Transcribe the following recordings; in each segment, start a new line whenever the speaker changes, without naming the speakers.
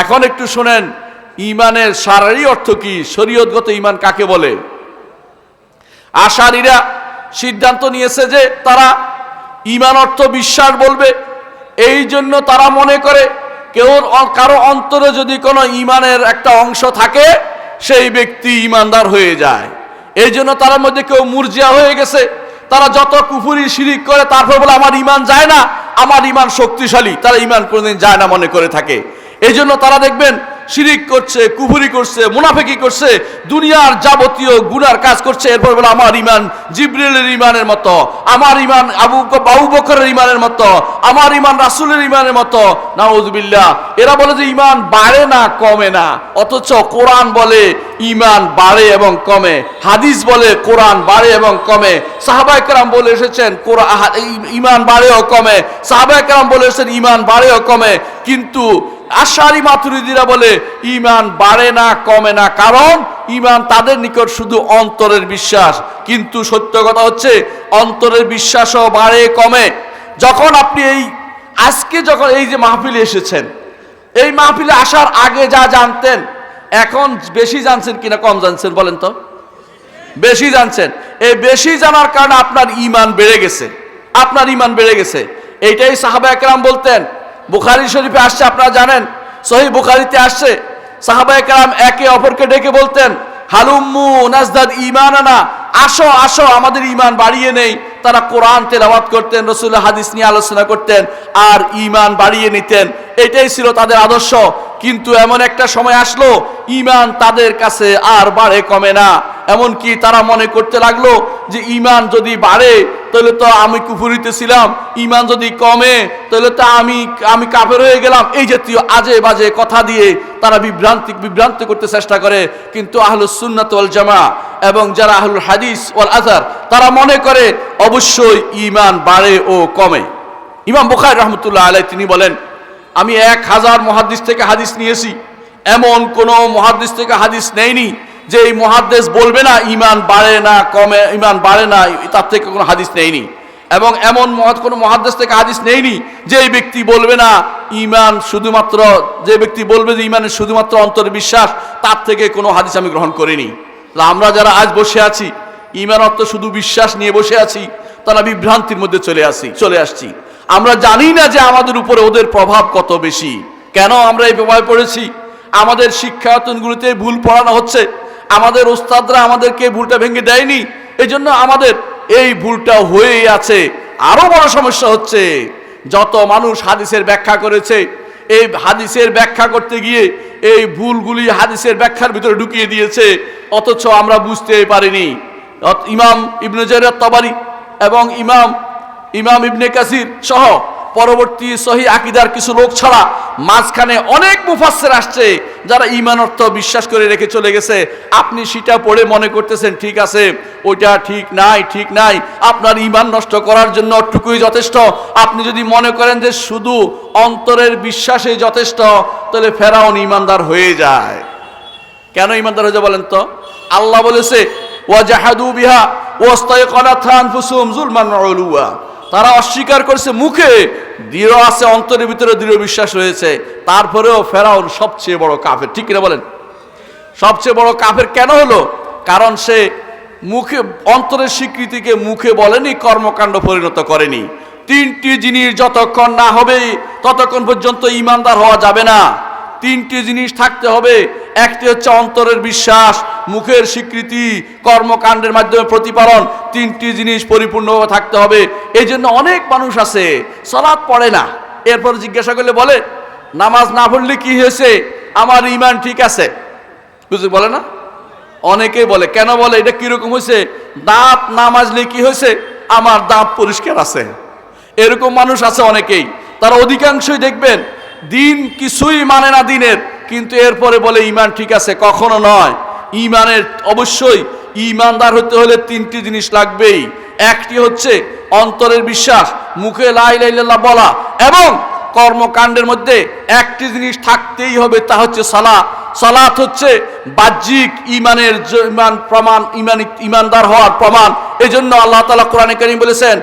এখন একটু শোনেন, ইমানের সারারি অর্থ কি? শরীয়তগত ইমান কাকে বলে? আশারিরা সিদ্ধান্ত নিয়েছে যে তারা ইমান অর্থ বিশ্বাস বলবে, এই জন্য তারা মনে করে কেউ কারও অন্তরে যদি কোনো ইমানের একটা অংশ থাকে, সেই ব্যক্তি ইমানদার হয়ে যায়। এই জন্য তার মধ্যে কেউ মুরজিয়া হয়ে গেছে। তারা যত কুফুরি, শিরিক করে, তারপর বলে, আমার ইমান যায় না, আমার ইমান শক্তিশালী। তারা ইমান কোনোদিন যায় না মনে করে থাকে। এই জন্য তারা দেখবেন শিরিক করছে, কুফুরি করছে, মুনাফেকি করছে, দুনিয়ার যাবতীয় গুনার কাজ করছে। এরপর বলে, আমার ইমান জিব্রিলের ইমানের মতো, আমার ইমান আবু বাবু বকরের ইমানের মতো, আমার ইমান রাসুলের ইমানের মতো। নাউজুবিল্লাহ, এরা বলে যে ইমান বাড়ে না, কমে না? অথচ কোরআন বলে ইমান বাড়ে এবং কমে। হাদিস বলে, কোরআন বাড়ে এবং কমে। সাহাবাইকরাম বলে এসেছেন ইমান বাড়ে ও কমে। সাহাবাইকরাম বলে এসেছেন ইমান বাড়ে ও কমে। কিন্তু আশারি মাতুরিদিরা বলে, ইমান বাড়ে না, কমে না। কারণ, ইমান তাদের নিকট শুধু অন্তরের বিশ্বাস। কিন্তু সত্য কথা হচ্ছে, অন্তরের বিশ্বাসও বাড়ে, কমে। যখন আপনি এই, আজকে যখন এই যে মাহফিলে এসেছেন, এই মাহফিলে আসার আগে যা জানতেন, এখন বেশি জানছেন কিনা, কম জানছেন বলেন তো? বেশি জানছেন। এই বেশি জানার কারণে আপনার ইমান বেড়ে গেছে। আপনার ইমান বেড়ে গেছে। এইটাই সাহাবা একরাম বলতেন বুখারি শরীফে আসছে, আপনারা জানেন, সহি বুখারিতে আসছে। সাহাবা একরাম একে অপরকে ডেকে বলতেন, হালুম্মু নাজদাদ ইমান ইমানানা আসো আসো, আমাদের ইমান বাড়িয়ে নেই। তারা কোরআন তেলাওয়াত করতেন রসুল হাদিস নিয়ে আলোচনা করতেন, আর ইমান বাড়িয়ে নিতেন। এটাই ছিল তাদের আদর্শ। কিন্তু এমন একটা সময় আসলো ইমান তাদের কাছে আর বাড়ে কমে না। এমনকি তারা মনে করতে লাগল যে ইমান যদি বাড়ে তাহলে তো আমি কুফুরিতে ছিলাম ইমান যদি কমে, তাহলে তো আমি আমি কাফের হয়ে গেলাম। এই জাতীয় আজে বাজে কথা দিয়ে তারা বিভ্রান্তি বিভ্রান্ত করতে চেষ্টা করে। কিন্তু আহলুস সুন্নাত ওয়াল জামা এবং যারা আহলুল হাদিস ওয়াল আজার তারা মনে করে অবশ্যই ইমান বাড়ে ও কমে। ইমাম বুখারি রহমতুল্লাহ আলাই তিনি বলেন, আমি এক হাজার মহাদিস থেকে হাদিস নিয়েছি। এমন কোনো মহাদিস থেকে হাদিস নেইনি যে এই মহাদেশ বলবে না, ইমান বাড়ে না, কমে, ইমান বাড়ে না, তার থেকে কোনো হাদিস নেইনি। এবং এমন মহৎ কোনো মহাদেশ থেকে হাদিস নেইনি যে এই ব্যক্তি বলবে না, ইমান শুধুমাত্র, যে ব্যক্তি বলবে যে ইমানের শুধুমাত্র অন্তর বিশ্বাস তার থেকে কোনো হাদিস আমি গ্রহণ করিনি। আমরা যারা আজ বসে আছি, ইমান অর্থ শুধু বিশ্বাস নিয়ে বসে আছি তারা বিভ্রান্তির মধ্যে চলে আসি, চলে আসছি। আমরা জানি না যে আমাদের উপরে ওদের প্রভাব কত বেশি। কেন আমরা এই প্রভাবে পড়েছি? আমাদের শিক্ষায়তনগুলিতে ভুল পড়ানো হচ্ছে। আমাদের ওস্তাদরা আমাদেরকে ভুলটা ভেঙে দেয়নি। এই জন্য আমাদের এই ভুলটা হয়েই আছে। আরও বড় সমস্যা হচ্ছে, যত মানুষ হাদিসের ব্যাখ্যা করেছে, এই হাদিসের ব্যাখ্যা করতে গিয়ে এই ভুলগুলি হাদিসের ব্যাখ্যার ভিতরে ঢুকিয়ে দিয়েছে, অথচ আমরা বুঝতে পারিনি। ইমাম ইবনে জারির তবারি এবং ইমাম ইমাম ইবনে কাসির সহ পরবর্তী সহি আকিদার কিছু লোক ছাড়া মাঝখানে অনেক মুফাসসির আসছে যারা ইমান অর্থ বিশ্বাস করে রেখে চলে গেছে। আপনি সেটা পড়ে মনে করতেছেন, ঠিক আছে, ওইটা ঠিক নাই ঠিক নাই। আপনার ইমান নষ্ট করার জন্য অটুকুই যথেষ্ট। আপনি যদি মনে করেন যে শুধু অন্তরের বিশ্বাসে যথেষ্ট, তাহলে ফেরাউন ইমানদার হয়ে যায়। কেন ইমানদার হয়ে যায় বলেন তো? আল্লাহ বলেছে ওয়াজাহাদু বিহা ওয়াস্তায়কানাতহা আনফুসুহুম যুলমান ওয়া উলুয়া। তারা অস্বীকার করছে মুখে। দৃঢ় আছে, অন্তরের ভিতরে দৃঢ় বিশ্বাস রয়েছে। তারপরেও ফেরাউন সবচেয়ে বড় কাফের। ঠিক কিনা বলেন? সবচেয়ে বড় কাফের কেন হলো? কারণ সে মুখে, অন্তরের স্বীকৃতিকে মুখে বলেনি, কর্মকাণ্ড পরিণত করেনি। তিনটি জিনিস যতক্ষণ না হবে, ততক্ষণ পর্যন্ত ইমানদার হওয়া যাবে না। তিনটি জিনিস থাকতে হবে। একটি হচ্ছে অন্তরের বিশ্বাস, মুখের স্বীকৃতি, কর্মকাণ্ডের মাধ্যমে প্রতিপালন। তিনটি জিনিস পরিপূর্ণভাবে থাকতে হবে। এই জন্য অনেক মানুষ আছে সলাৎ পড়ে না। এরপর জিজ্ঞাসা করলে বলে, নামাজ না পড়লে কি হয়েছে? আমার ইমান ঠিক আছে। বুঝতে বলে না? অনেকেই বলে, কেন বলে? এটা কীরকম হয়েছে? দাঁত না মাজলে কি হয়েছে? আমার দাঁত পরিষ্কার আছে। এরকম মানুষ আছে অনেকেই। তারা অধিকাংশই দেখবেন দিন কিছুই মানে না দিনের, কিন্তু এরপরে বলে ইমান ঠিক আছে, কখনো নয়। ইমানের অবশ্যই ইমানদার হতে হলে তিনটি জিনিস লাগবেই। একটি হচ্ছে অন্তরের বিশ্বাস, মুখে লাই লাইল্লাহ বলা, এবং কর্মকাণ্ডের মধ্যে একটি জিনিস থাকতেই হবে, তা হচ্ছে সালা সালাত হচ্ছে বাহ্যিক ইমানের ইমান প্রমাণ ইমান ইমানদার হওয়ার প্রমাণ। এই জন্য আল্লাহ তালা কোরআনে করিম বলেছেন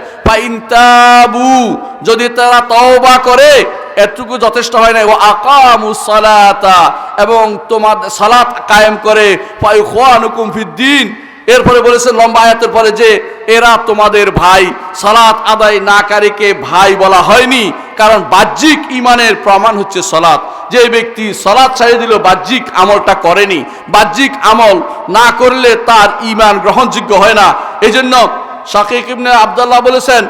তাবু যদি তারা তওবা করে এতটুকু যথেষ্ট হয় না ও আকামু সালাতা, এবং তোমার সালাত কায়েম করে ফিদ্দিন এরপরে বলেছেন, লম্বা আয়াতের পরে যে, এরা তোমাদের ভাই। সালাত আদায় নাকারীকে ভাই বলা হয়নি, কারণ বাহ্যিক ইমানের প্রমাণ হচ্ছে সলাৎ যে ব্যক্তি সলাৎ ছাড়িয়ে দিল, বাহ্যিক আমলটা করেনি। বাহ্যিক আমল না করলে তার ইমান গ্রহণযোগ্য হয় না। এই জন্য শাকিক ইবনে আবদুল্লাহ বলেছেন,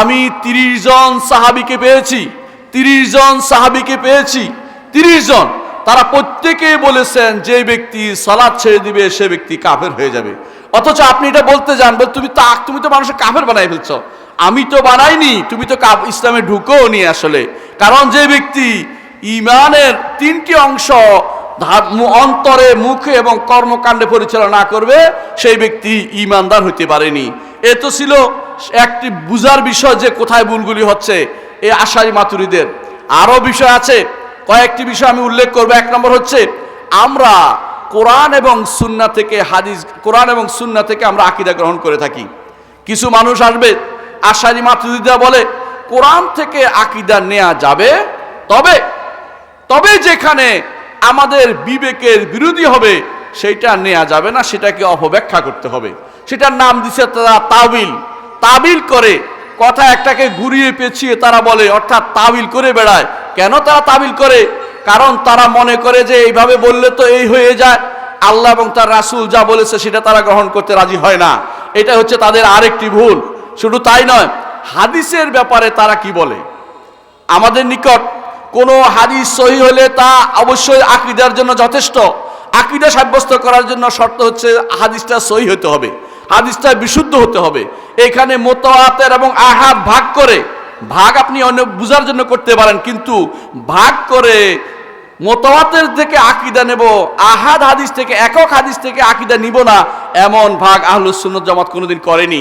আমি তিরিশ জন সাহাবিকে পেয়েছি। তিরিশ জন সাহাবিকে পেয়েছি, তিরিশ জন। তারা প্রত্যেকে বলেছেন, যে ব্যক্তি সালাদ ছেড়ে দিবে, সে ব্যক্তি কাফের হয়ে যাবে। অথচ আপনি এটা বলতে যান, বল তুমি তো তুমি তো মানুষের কাফের বানাই ফেলছো। আমি তো বানাইনি, তুমি তো ইসলামে ঢুকো নি আসলে। কারণ যে ব্যক্তি ইমানের তিনটি অংশ অন্তরে, মুখে এবং কর্মকাণ্ডে পরিচালনা করবে, সেই ব্যক্তি ইমানদার হইতে পারেনি। এ তো ছিল একটি বুজার বিষয় যে কোথায় ভুলগুলি হচ্ছে। এই আশারি মাতুরিদের। আরও বিষয় আছে, কয়েকটি বিষয় আমি উল্লেখ করব। এক নম্বর হচ্ছে, আমরা কোরআন এবং সুন্না থেকে হাদিস, কোরআন এবং সুন্না থেকে আমরা আকিদা গ্রহণ করে থাকি। কিছু মানুষ আসবে, আশারি মাতুরিদা বলে, কোরআন থেকে আকিদা নেওয়া যাবে, তবে তবে যেখানে আমাদের বিবেকের বিরোধী হবে সেইটা নেওয়া যাবে না, সেটাকে অপব্যাখ্যা করতে হবে। সেটার নাম দিছে তারা তাবিল। তাবিল করে কথা একটাকে ঘুরিয়ে পেঁচিয়ে তারা বলে, অর্থাৎ তাবিল করে বেড়ায়। কেন তারা তাবিল করে? কারণ তারা মনে করে যে এইভাবে বললে তো এই হয়ে যায়। আল্লাহ এবং তার রাসূল যা বলেছে সেটা তারা গ্রহণ করতে রাজি হয় না। এটা হচ্ছে তাদের আরেকটি ভুল। শুধু তাই নয়, হাদিসের ব্যাপারে তারা কি বলে? আমাদের নিকট কোনো হাদিস সহি হলে তা অবশ্যই আকিদার জন্য যথেষ্ট। আকিদা সাব্যস্ত করার জন্য শর্ত হচ্ছে, হাদিসটা সহি হতে হবে। হাদিসটা বিশুদ্ধ হতে হবে। এখানে মোতায়াতের এবং আহাদ ভাগ করে, ভাগ আপনি অন্য বুঝার জন্য করতে পারেন, কিন্তু ভাগ করে মোতাবাতের থেকে আকিদা নেব, আহাদ হাদিস থেকে, একক হাদিস থেকে আকিদা নিব না, এমন ভাগ আহলুস সুন্নত জামাত কোনোদিন করেনি।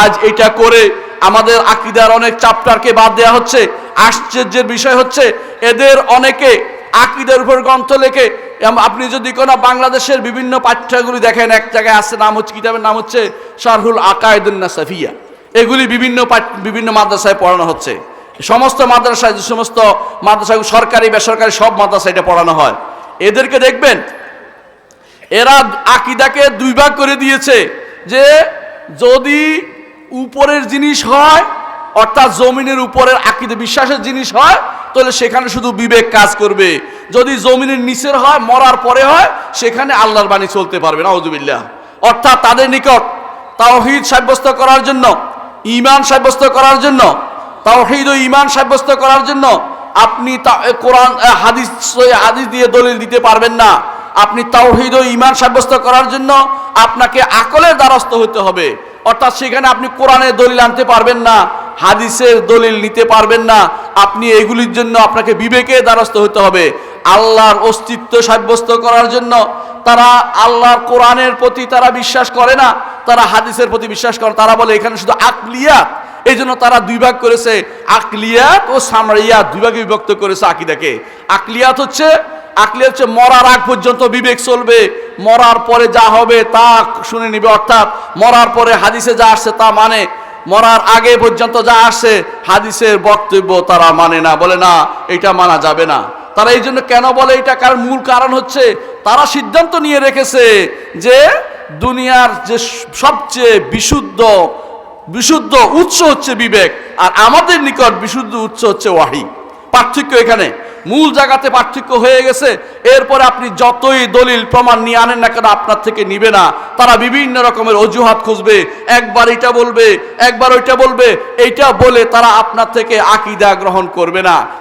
আজ এটা করে আমাদের আকিদার অনেক চাপ্টারকে বাদ দেওয়া হচ্ছে। আশ্চর্যের বিষয় হচ্ছে, এদের অনেকে আকিদের উপর গ্রন্থ লেখে আপনি যদি কোনো বাংলাদেশের বিভিন্ন পাঠ্যগুলি দেখেন, এক জায়গায় আছে, নাম হচ্ছে কিতাবের নাম হচ্ছে? শারহুল আকায়দুন্না সাফিয়া এগুলি বিভিন্ন বিভিন্ন মাদ্রাসায় পড়ানো হচ্ছে। সমস্ত মাদ্রাসায় যে সমস্ত মাদ্রাসা সরকারি, বেসরকারি সব মাদ্রাসায় এটা পড়ানো হয়। এদেরকে দেখবেন, এরা আকিদাকে দুই ভাগ করে দিয়েছে, যে যদি উপরের জিনিস হয়, অর্থাৎ জমিনের উপরের আকিদে বিশ্বাসের জিনিস হয় তাহলে সেখানে শুধু বিবেক কাজ করবে। যদি জমিনের নিচের হয়, মরার পরে হয়, সেখানে আল্লাহর বাণী চলতে পারবে না অজুবিল্লাহ অর্থাৎ তাদের নিকট তাওহিদ সাব্যস্ত করার জন্য ইমান সাব্যস্ত করার জন্য, তাওহিদ ও ইমান সাব্যস্ত করার জন্য আপনি কোরআন হাদিস হাদিস দিয়ে দলিল দিতে পারবেন না। আপনি তাওহিদ ও ইমান সাব্যস্ত করার জন্য আপনাকে আকলের দ্বারস্থ হতে হবে। অর্থাৎ সেখানে আপনি কোরআনের দলিল আনতে পারবেন না। হাদিসের দলিল নিতে পারবেন না। আপনি এগুলির জন্য আপনাকে বিবেকে দ্বারস্থ হতে হবে। আল্লাহর অস্তিত্ব সাব্যস্ত করার জন্য তারা আল্লাহর কোরআনের প্রতি তারা বিশ্বাস করে না, তারা হাদিসের প্রতি বিশ্বাস করে। তারা বলে, এখানে শুধু আকলিয়াত। এই জন্য তারা দুই ভাগ করেছে। আকলিয়াত ও সামরিয়াত দুই ভাগে বিভক্ত করেছে আকিদাকে। আকলিয়াত হচ্ছে আকলিয়াত হচ্ছে মরার আগ পর্যন্ত বিবেক চলবে। মরার পরে যা হবে তা শুনে নিবে। অর্থাৎ মরার পরে হাদিসে যা আসছে তা মানে মরার আগে পর্যন্ত যা আসে, হাদিসের বক্তব্য তারা মানে না। বলে, না, এটা মানা যাবে না। তারা এই জন্য কেন বলে এটা? কারণ মূল কারণ হচ্ছে, তারা সিদ্ধান্ত নিয়ে রেখেছে যে দুনিয়ার যে সবচেয়ে বিশুদ্ধ বিশুদ্ধ উৎস হচ্ছে বিবেক, আর আমাদের নিকট বিশুদ্ধ উৎস হচ্ছে ওয়াহি। পার্থক্য এখানে। মূল জায়গাতে পার্থক্য হয়ে গেছে। এরপরে আপনি যতই দলিল প্রমাণ নিয়ে আনেন না কেন আপনার থেকে নিবে না। তারা বিভিন্ন রকমের অজুহাত খুঁজবে। একবার এটা বলবে, একবার ওইটা বলবে। এইটা বলে তারা আপনার থেকে আকিদা গ্রহণ করবে না।